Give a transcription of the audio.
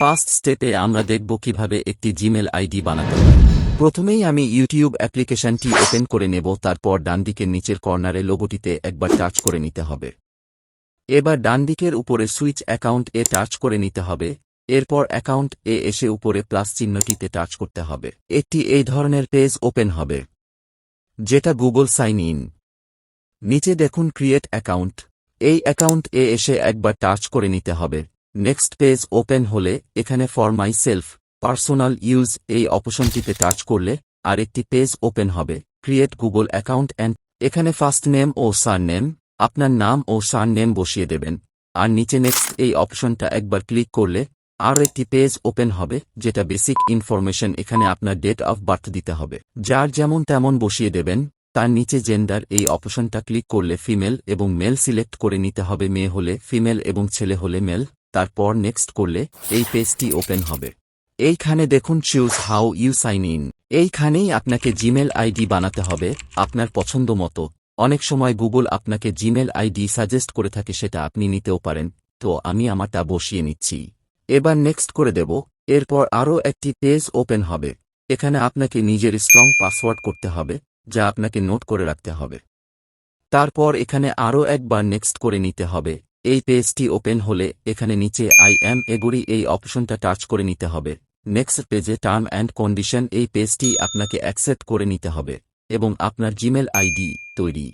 First স্টেপে আমরা দেখব কীভাবে একটি জিমেল আইডি বানাতে প্রথমেই আমি ইউটিউব অ্যাপ্লিকেশনটি ওপেন করে নেব, তারপর ডানদিকের নিচের কর্নারে লোগোটিতে একবার টাচ করে নিতে হবে। এবার ডানদিকের উপরে সুইচ অ্যাকাউন্ট এ টাচ করে নিতে হবে, এরপর অ্যাকাউন্ট এ এসে উপরে প্লাস চিহ্নটিতে টাচ করতে হবে। একটি এই ধরনের পেজ ওপেন হবে, যেটা গুগল সাইন ইন। নিচে দেখুন ক্রিয়েট অ্যাকাউন্ট, এই অ্যাকাউন্ট এ এসে একবার টাচ করে নিতে হবে। নেক্সট পেজ ওপেন হলে এখানে for myself personal use এই অপশনটিতে টাচ করলে আর একটি পেজ ওপেন হবে। ক্রিয়েট গুগল অ্যাকাউন্ট অ্যান্ড এখানে ফার্স্ট নেম ও সার নেম আপনার নাম ও সার নেম বসিয়ে দেবেন। আর নিচে নেক্সট এই অপশনটা একবার ক্লিক করলে আর একটি পেজ ওপেন হবে, যেটা বেসিক ইনফরমেশন এখানে আপনার ডেট অফ বার্থ দিতে হবে। যার যেমন তেমন বসিয়ে দেবেন, তার নিচে জেন্ডার এই অপশনটা ক্লিক করলে ফিমেল এবং মেল সিলেক্ট করে নিতে হবে। মেয়ে হলে ফিমেল এবং ছেলে হলে মেল তারপর নেক্সট করলে এই পেজটি ওপেন হবে। এইখানে দেখুন choose how you sign in এইখানেই আপনাকে জিমেল আইডি বানাতে হবে আপনার পছন্দ মতো। অনেক সময় গুগল আপনাকে জিমেল আইডি সাজেস্ট করে থাকে সেটা আপনি নিতেও পারেন। তো আমি আমারটা বসিয়ে নিচ্ছি। এবার নেক্সট করে দেব। এরপর আরও একটি পেজ ওপেন হবে। এখানে আপনাকে নিজের স্ট্রং পাসওয়ার্ড করতে হবে, যা আপনাকে নোট করে রাখতে হবে। তারপর এখানে আরও একবার নেক্সট করে নিতে হবে। এই পেজটি ওপেন হলে এখানে নিচে আই এম এগুড়ি এই অপশনটা টাচ করে নিতে হবে। নেক্সট পেজে টার্ম অ্যান্ড কন্ডিশন এই পেজটি আপনাকে অ্যাকসেপ্ট করে নিতে হবে এবং আপনার জিমেল আইডি তৈরি।